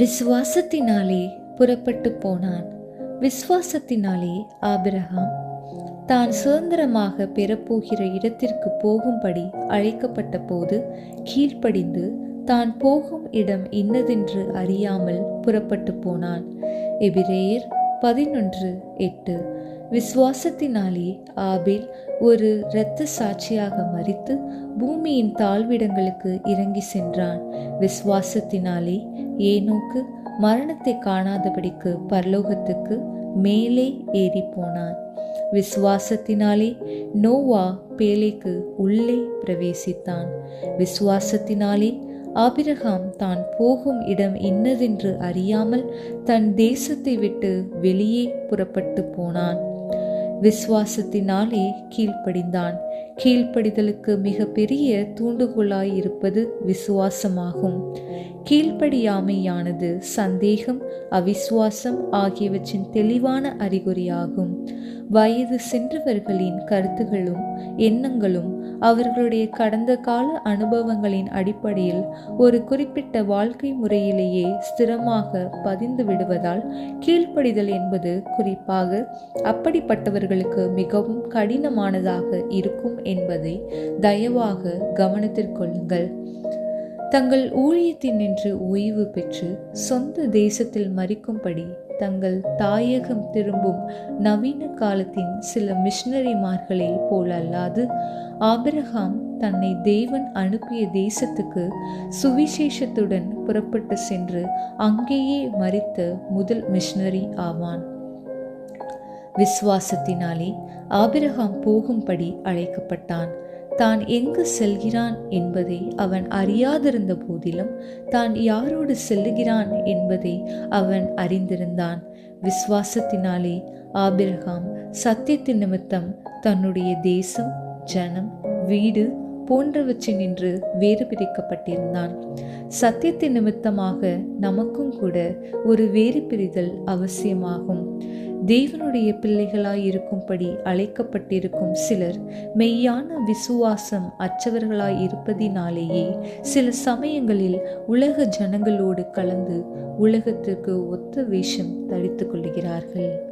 விசுவாசத்தினாலே புறப்பட்டு போனான். விசுவாசத்தினாலே ஆபிரகாம் தான் சுதந்திரமாக பெறப்போகிற இடத்திற்கு போகும்படி அழைக்கப்பட்ட போது கீழ்ப்படிந்து தான் போகும் இடம் இன்னதென்று அறியாமல் புறப்பட்டு போனான். எபிரேயர் பதினொன்று எட்டு. விசுவாசத்தினாலே ஆபில் ஒரு இரத்த சாட்சியாக மறித்து பூமியின் தாழ்விடங்களுக்கு இறங்கி சென்றான். விசுவாசத்தினாலே ஏனோக்கு மரணத்தை காணாதபடிக்கு பரலோகத்துக்கு மேலே ஏறி போனான். விசுவாசத்தினாலே நோவா பேலைக்கு உள்ளே பிரவேசித்தான். விசுவாசத்தினாலே ஆபிரகாம் தான் போகும் இடம் இன்னதென்று அறியாமல் தன் தேசத்தை விட்டு வெளியே புறப்பட்டு போனான். விசுவாசத்தினாலே கீழ்ப்படிந்தான். கீழ்ப்படிதலுக்கு மிக பெரிய தூண்டுகோலாய் இருப்பது விசுவாசமாகும். கீழ்ப்படியாமையானது சந்தேகம் அவிசுவாசம் ஆகியவற்றின் தெளிவான அறிகுறியாகும். வயது சென்றவர்களின் கருத்துகளும் எண்ணங்களும் அவர்களுடைய கடந்த கால அனுபவங்களின் அடிப்படையில் ஒரு குறிப்பிட்ட வாழ்க்கை முறையிலேயே ஸ்திரமாக பதிந்து விடுவதால் கீழ்ப்படிதல் என்பது குறிப்பாக அப்படிப்பட்டவர்களுக்கு மிகவும் கடினமானதாக இருக்கும் என்பதை தயவாக கவனத்திற்கொள்ளுங்கள் தங்கள் ஊழியத்தினின்று ஓய்வு பெற்று சொந்த தேசத்தில் மறிக்கும்படி தங்கள் தாயகம் திரும்பும் நவீன காலத்தின் சில மிஷனரிமார்களை போலல்லாது ஆபிரகாம் தன்னை தேவன் அனுப்பிய தேசத்துக்கு சுவிசேஷத்துடன் புறப்பட்டு சென்று அங்கேயே மறித்த முதல் மிஷனரி ஆவான். விசுவாசத்தினாலே ஆபிரகாம் போகும்படி அழைக்கப்பட்டான். தான் எங்கு செல்கிறான் என்பதை அவன் அறியாதிருந்த போதிலும் தான் யாரோடு செல்லுகிறான் என்பதை அவன் அறிந்திருந்தான். விசுவாசத்தினாலே ஆபிரகாம் சத்தியத்தின் நிமித்தம் தன்னுடைய தேசம் ஜனம் வீடு போன்றவற்றினின்று வேறு பிரிக்கப்பட்டிருந்தான் சத்தியத்தின் நிமித்தமாக நமக்கும் கூட ஒரு வேறு பிரிதல் அவசியமாகும். தேவனுடைய பிள்ளைகளாய் இருக்கும்படி அழைக்கப்பட்டிருக்கும் சிலர் மெய்யான விசுவாசம் அற்றவர்களாய் இருப்பதினாலேயே சில சமயங்களில் உலக ஜனங்களோடு கலந்து உலகத்திற்கு ஒத்த வேஷம் தரித்து கொள்கிறார்கள்.